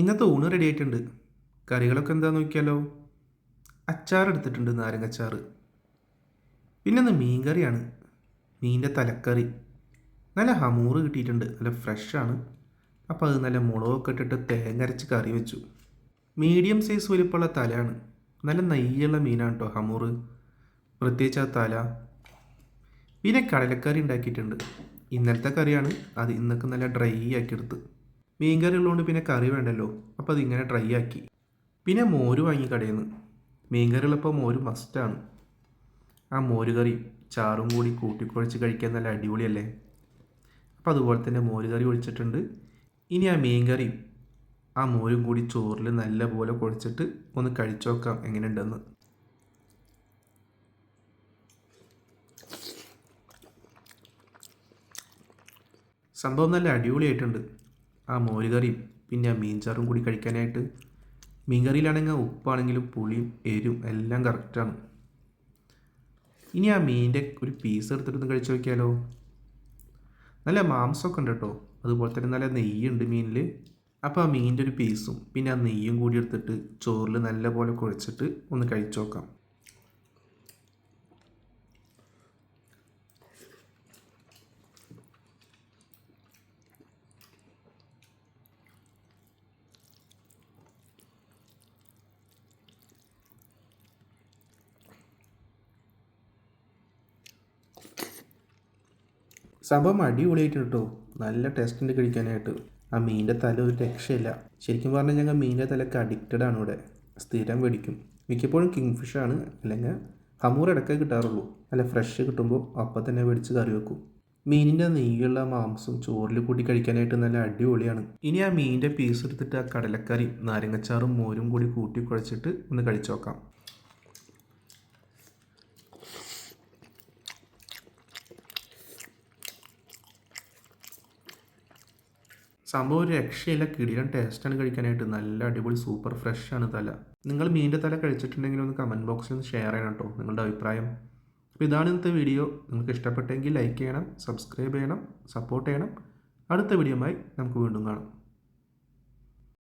ഇന്നത്തെ ഊണ് റെഡി ആയിട്ടുണ്ട്. കറികളൊക്കെ എന്താ നോക്കിയാലോ? അച്ചാർ എടുത്തിട്ടുണ്ട് നാരങ്ങച്ചാറ്. പിന്നെ ഒന്ന് മീൻ കറിയാണ് മീനിന്റെ തലക്കറി. നല്ല ഹമൂറ് കിട്ടിയിട്ടുണ്ട്. നല്ല ഫ്രഷാണ് അപ്പോൾ അത് നല്ല മുളകൊക്കെ ഇട്ടിട്ട് തേങ്ങ അരച്ച് കറി വെച്ചു. മീഡിയം സൈസ് വലിപ്പമുള്ള തലയാണ്. നല്ല നെയ്യുള്ള മീനാണ് കേട്ടോ ഹമൂറ്. പ്രത്യേകിച്ച് ആ തല. പിന്നെ കടലക്കറി ഉണ്ടാക്കിയിട്ടുണ്ട്. ഇന്നലത്തെ കറിയാണ്. അത് ഇന്നൊക്കെ നല്ല ഡ്രൈ ആക്കി എടുത്ത്. മീൻ കറി ഉള്ളതുകൊണ്ട് പിന്നെ കറി വേണ്ടല്ലോ. അപ്പോൾ അതിങ്ങനെ ഡ്രൈ ആക്കി. പിന്നെ മോര് വാങ്ങി കടയിൽ നിന്ന് മീൻ കറി ഉള്ളപ്പോൾ മോര് മസ്റ്റാണ് ആ മോര് കറി ചാറും കൂടി കൂട്ടിക്കുഴച്ച് കഴിക്കാൻ നല്ല അടിപൊളിയല്ലേ? അപ്പോൾ അതുപോലെ തന്നെ മോര് കറി ഒഴിച്ചിട്ടുണ്ട്. ഇനി ആ മീൻ കറിയും ആ മോരും കൂടി ചോറിൽ നല്ലപോലെ കുഴച്ചിട്ട് ഒന്ന് കഴിച്ചു നോക്കാം എങ്ങനെയുണ്ടെന്ന്. സംഭവം നല്ല അടിപൊളിയായിട്ടുണ്ട്. ആ മോര് കറിയും പിന്നെ ആ മീൻചാറും കൂടി കഴിക്കാനായിട്ട്. മീൻ കറിയിലാണെങ്കിൽ ഉപ്പാണെങ്കിലും പുളിയും എരിവും എല്ലാം കറക്റ്റാണ് ഇനി ആ മീനിന്റെ ഒരു പീസ് എടുത്തിട്ടൊന്ന് കഴിച്ചു നോക്കിയാലോ? നല്ല മാംസമൊക്കെ ഉണ്ട് കേട്ടോ. അതുപോലെ തന്നെ നല്ല നെയ്യുണ്ട് മീനിൽ. അപ്പോൾ ആ മീനിന്റെ ഒരു പീസും പിന്നെ ആ നെയ്യും കൂടി എടുത്തിട്ട് ചോറിൽ നല്ലപോലെ കുഴച്ചിട്ട് ഒന്ന് കഴിച്ചു നോക്കാം. സംഭവം അടിപൊളിയായിട്ട് കേട്ടോ നല്ല ടേസ്റ്റ് ഉണ്ട് കഴിക്കാനായിട്ട്. ആ മീനിന്റെ തല ഒരു രക്ഷയില്ല. ശരിക്കും പറഞ്ഞാൽ ഞങ്ങൾ മീനിന്റെ തലക്ക് അഡിക്റ്റഡ് ആണ് ഇവിടെ. സ്ഥിരം മേടിക്കും. മിക്കപ്പോഴും കിങ് ഫിഷാണ് അല്ലെങ്കിൽ ഹമൂർ ഇടയ്ക്ക് കിട്ടാറുള്ളൂ. അല്ല ഫ്രഷ് കിട്ടുമ്പോൾ അപ്പം തന്നെ മേടിച്ച് കറി വെക്കും. മീനിന്റെ നെയ്യുള്ള മാംസം ചോറിൽ കൂട്ടി കഴിക്കാനായിട്ട് നല്ല അടിപൊളിയാണ്. ഇനി ആ മീനിന്റെ പീസ് എടുത്തിട്ട് ആ കടലക്കറി നാരങ്ങച്ചാറും മോരും കൂടി കൂട്ടി കുഴച്ചിട്ട് ഒന്ന് കഴിച്ചു നോക്കാം. സംഭവം ഒരു രക്ഷയില്ല. കിടിലൻ ടേസ്റ്റാണ് കഴിക്കാനായിട്ട്. നല്ല അടിപൊളി സൂപ്പർ ഫ്രഷ് ആണ് തല. നിങ്ങൾ മീന്റെ തല കഴിച്ചിട്ടുണ്ടെങ്കിൽ ഒന്ന് കമന്റ് ബോക്സിൽ ഒന്ന് ഷെയർ ചെയ്യണം കേട്ടോ നിങ്ങളുടെ അഭിപ്രായം. അപ്പോൾ ഇതാണ് ഇന്നത്തെ വീഡിയോ നിങ്ങൾക്ക് ഇഷ്ടപ്പെട്ടെങ്കിൽ ലൈക്ക് ചെയ്യണം സബ്സ്ക്രൈബ് ചെയ്യണം സപ്പോർട്ട് ചെയ്യണം. അടുത്ത വീഡിയോയുമായി നമുക്ക് വീണ്ടും കാണാം.